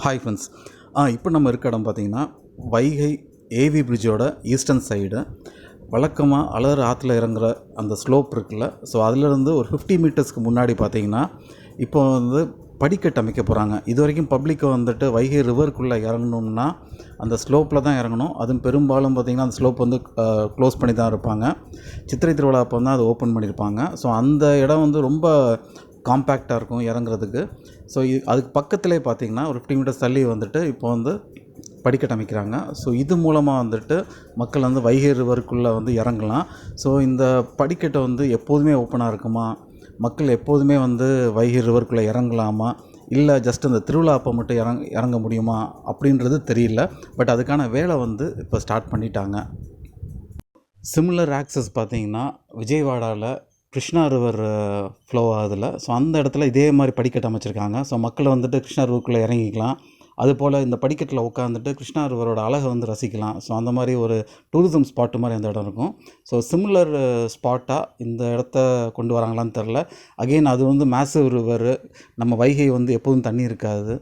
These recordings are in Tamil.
ஹாய் ஃப்ரெண்ட்ஸ் ஆ இப்போ நம்ம இருக்க இடம் பார்த்தீங்கன்னா வைகை ஏவி பிரிட்ஜோட ஈஸ்டர்ன் சைடு வழக்கமாக அலர் ஆற்றுல இறங்குற அந்த ஸ்லோப் இருக்குல்ல ஸோ அதிலிருந்து ஒரு ஃபிஃப்டி மீட்டர்ஸ்க்கு முன்னாடி பார்த்தீங்கன்னா இப்போ வந்து படிக்கட்டு அமைக்க போகிறாங்க இது வரைக்கும் பப்ளிக்கை வந்துட்டு வைகை ரிவருக்குள்ளே இறங்கணும்னா அந்த ஸ்லோப்பில் தான் இறங்கணும். அதுவும் பெரும்பாலும் பார்த்திங்கன்னா அந்த ஸ்லோப் வந்து க்ளோஸ் பண்ணி தான் இருப்பாங்க. சித்திரை திருவிழா அப்போ தான் அதை ஓப்பன் பண்ணியிருப்பாங்க ஸோ அந்த இடம் வந்து ரொம்ப காம்பேக்டாக இருக்கும் இறங்குறதுக்கு. ஸோ இது அதுக்கு பக்கத்துலேயே பார்த்தீங்கன்னா ஒரு ஃபிஃப்டி மீட்டர்ஸ் தள்ளி வந்துட்டு இப்போ வந்து படிக்கட்டு அமைக்கிறாங்க. ஸோ இது மூலமாக வந்துட்டு மக்கள் வந்து வைகை ரிவருக்குள்ளே வந்து இறங்கலாம். ஸோ இந்த படிக்கட்டை வந்து எப்போதுமே ஓப்பனாக இருக்குமா? மக்கள் எப்போதுமே வந்து வைகை ரிவருக்குள்ளே இறங்கலாமா? இல்லை ஜஸ்ட் அந்த திருவிழா அப்போ மட்டும் இறங் இறங்க முடியுமா? அப்படின்றது தெரியல. பட் அதுக்கான வேலை வந்து இப்போ ஸ்டார்ட் பண்ணிட்டாங்க. சிமிலர் ஆக்சஸ் பார்த்திங்கன்னா விஜயவாடாவில் கிருஷ்ணா ரிவர் ஃப்ளோ ஆகுதுல. ஸோ அந்த இடத்துல இதே மாதிரி படிக்கட்டு அமைச்சிருக்காங்க. ஸோ மக்கள் வந்துட்டு கிருஷ்ணா ரிவருக்குள்ளே இறங்கிக்கலாம் அதுபோல் இந்த படிக்கட்டில் உட்காந்துட்டு கிருஷ்ணா ரிவரோட அழகை வந்து ரசிக்கலாம். ஸோ அந்த மாதிரி ஒரு டூரிசம் ஸ்பாட்டு மாதிரி அந்த இடம் இருக்கும். ஸோ சிமிலர் ஸ்பாட்டாக இந்த இடத்த கொண்டு வராங்களான்னு தெரில அகெயின் அது வந்து மேசிவ் ரிவர் நம்ம வைகை வந்து எப்போதும் தண்ணி இருக்காது.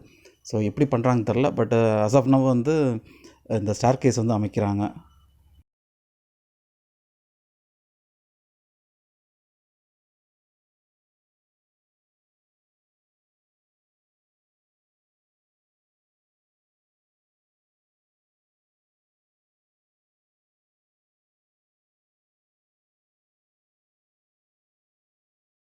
ஸோ எப்படி பண்ணுறாங்க தெரில பட் அஸ் ஆஃப் நவ் வந்து இந்த ஸ்டார் கேஸ் வந்து அமைக்கிறாங்க.